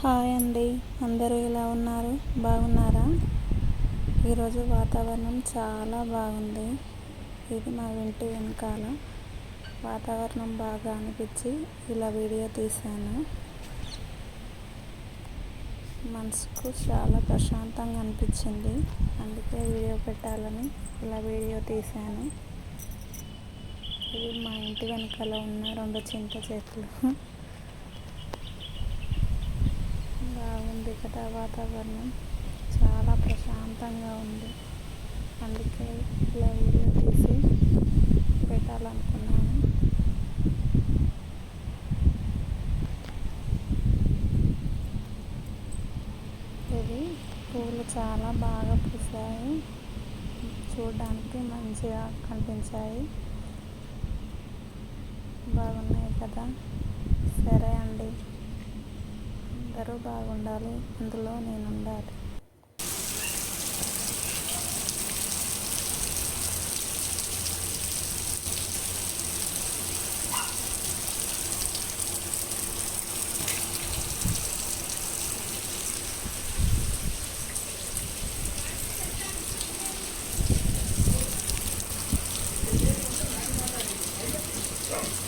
Hi అండి. అందరూ ఎలా ఉన్నారు? బాగున్నారా? ఈరోజు వాతావరణం చాలా బాగుంది. ఇది మా ఇంటి వెనకాల. వాతావరణం బాగా అనిపించి ఇలా వీడియో తీశాను. మనసుకు చాలా ప్రశాంతంగా అనిపించింది. అందుకే వీడియో పెట్టాలని ఇలా వీడియో తీశాను. ఇది మా ఇంటి వెనకాల ఉన్న రెండు చింత చెట్లు. బాగుంది కదా వాతావరణం చాలా ప్రశాంతంగా ఉంది. అందుకే ఇలా వీడియో తీసి పెట్టాలనుకున్నాను. ఇది పూలు చాలా బాగా పూసాయి. చూడడానికి మంచిగా కనిపించాయి. బాగున్నాయి కదా సరే అండి అందరూ బాగుండాలి. అందులో నేను ఉండాలి Thank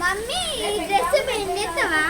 మమ్మీ ఈ డ్రెస్ పెండిస్తావా